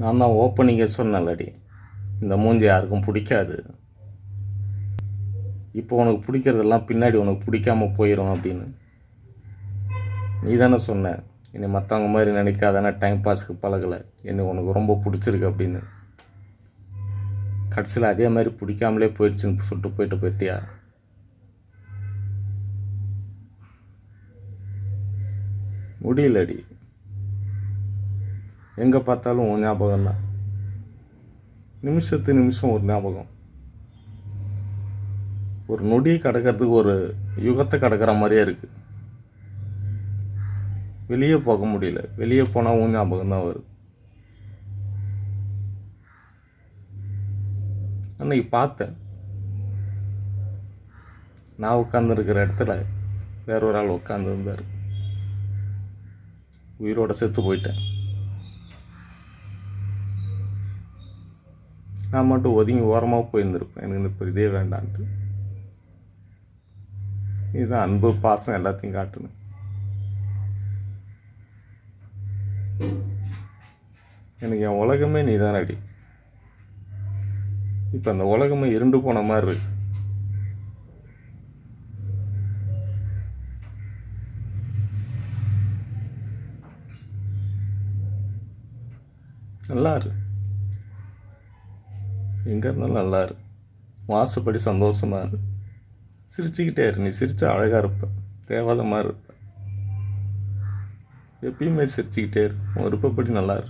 நான் தான் ஓப்பனிங்கே சொன்னேன்லடி. இந்த மூஞ்சி யாருக்கும் பிடிக்காது. இப்போ உனக்கு பிடிக்கிறதெல்லாம் பின்னாடி உனக்கு பிடிக்காம போயிடும் அப்படின்னு. நீ தானே சொன்ன என்னை மற்றவங்க மாதிரி நினைக்காதானே டைம் பாஸ்க்கு பழகலை. என்னை உனக்கு ரொம்ப பிடிச்சிருக்கு அப்படின்னு. கடைசியில் அதே மாதிரி பிடிக்காமலே போயிடுச்சுன்னு சொல்லிட்டு போயிட்டு போயிட்டியா முடியலடி. எங்கே பார்த்தாலும் உன் ஞாபகம் தான் நிமிஷத்து நிமிஷம் ஒரு ஞாபகம். ஒரு நொடியை கடக்கிறதுக்கு ஒரு யுகத்தை கடக்கிற மாதிரியே இருக்குது வெளியே போக முடியல. வெளியே போனால் உன் ஞாபகம் தான் வருது. அன்னைக்கு பார்த்தேன். நான் உட்காந்துருக்கிற இடத்துல வேற ஒரு ஆள் உட்காந்துருந்தார் உயிரோட செத்து போயிட்டேன். நான் மட்டும் ஒதுங்கி ஓரமாக போயிருந்திருப்பேன். எனக்கு இந்த இப்போ இதே வேண்டான்ட்டு. இதுதான் அன்பு பாசம் எல்லாத்தையும் காட்டணும் எனக்கு என் உலகமே நீ தான் அடி. இப்போ அந்த உலகமே இருண்டு போன மாதிரி இருக்கு. நல்லா இருக்கு. எங்கே இருந்தாலும் நல்லா இரு வாசப்படி சந்தோஷமா இரு. சிரிச்சுக்கிட்டே இரு. நீ சிரித்தா அழகாக இருப்ப. தேவாதமாக மாதிரி இருப்ப. எப்பயுமே சிரிச்சுக்கிட்டே இரு. உன் விருப்பப்படி நல்லா இரு